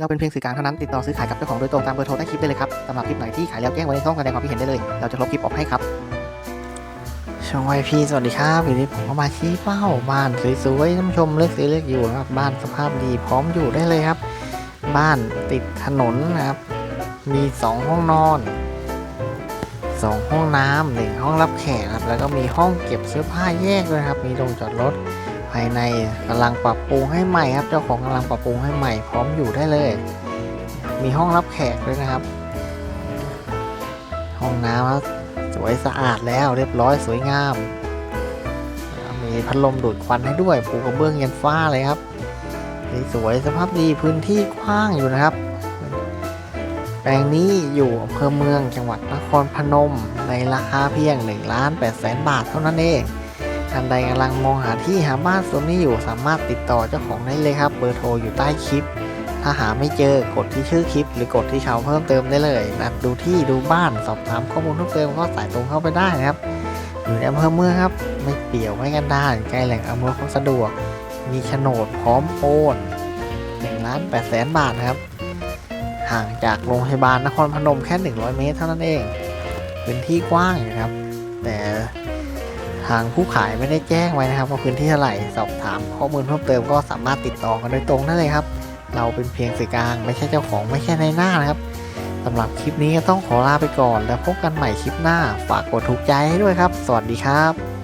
เราเป็นเพียงสื่อกลางเท่านั้นติดต่อซื้อขายกับเจ้าของโดยตรงตามเบอร์โทรใต้คลิปได้เลยครับสำหรับคลิปไหนที่ขายแล้วแจ้งไว้ในช่องแสดงความคิดเห็นได้เลย เราจะลบคลิปออกให้ครับช่องไวพีสวัสดีครับวันนี้ผมก็มาชี้เป้าบ้านสวยๆท่านผู้ชมเลือกซื้อเลือกอยู่นะครับบ้านสภาพดีพร้อมอยู่ได้เลยครับ บ้านติดถนนนะครับ มีสองห้องนอนสองห้องน้ำหนึ่งห้องรับแขกครับแล้วก็มีห้องเก็บเสื้อผ้าแยกด้วยครับ มีโรงจอดรถ ภายในกำลังปรับปรุงให้ใหม่ครับ เจ้าของกำลังปรับปรุงให้ใหม่พร้อมอยู่ได้เลย มีห้องรับแขกด้วยนะครับ ห้องน้ำครับสวยสะอาดแล้วเรียบร้อยสวยงาม มีพัดลมดูดควันให้ด้วยปูกระเบื้องยันฟ้าเลยครับนี่สวยสภาพดีพื้นที่กว้างอยู่นะครับ แปลงนี้อยู่อำเภอเมืองจังหวัดนครพนม ในราคาเพียง1ล้าน8แสนบาทเท่านั้นเอง ท่านใดกำลังมองหาที่หาบ้านโซนนี้อยู่สามารถติดต่อเจ้าของได้เลยครับ เบอร์โทรอยู่ใต้คลิป ถ้าหาไม่เจอกดที่ชื่อคลิป หรือกดที่เขาเพิ่มเติมได้เลยนะดูที่ดูบ้านสอบถามข้อมูลเพิ่มเติมก็สายตรงเข้าไปได้นะครับอยู่ในอำเภอเมืองครับ ไม่เปี่ยวไม่กันดารใกล้แหล่งอำนวยความสะดวก มีโฉนดพร้อมโอน1ล้าน8แสนบาทครับ ห่างจากโรงพยาบาลนครพนมแค่ 100 เมตรเท่านั้นเองพื้นที่กว้างนะครับ แต่ ทางผู้ขายไม่ได้แจ้งไว้นะครับว่าพื้นที่เท่าไหร่สอบถาม ข้อมูลเพิ่มเติมก็สามารถติดต่อกันโดยตรงได้เลยครับ เราเป็นเพียงสื่อกลางไม่ใช่เจ้าของไม่ใช่ในหน้านะครับสำหรับคลิปนี้ก็ต้องขอลาไปก่อน แล้วพบกันใหม่คลิปหน้า ฝากกดถูกใจให้ด้วยครับ สวัสดีครับ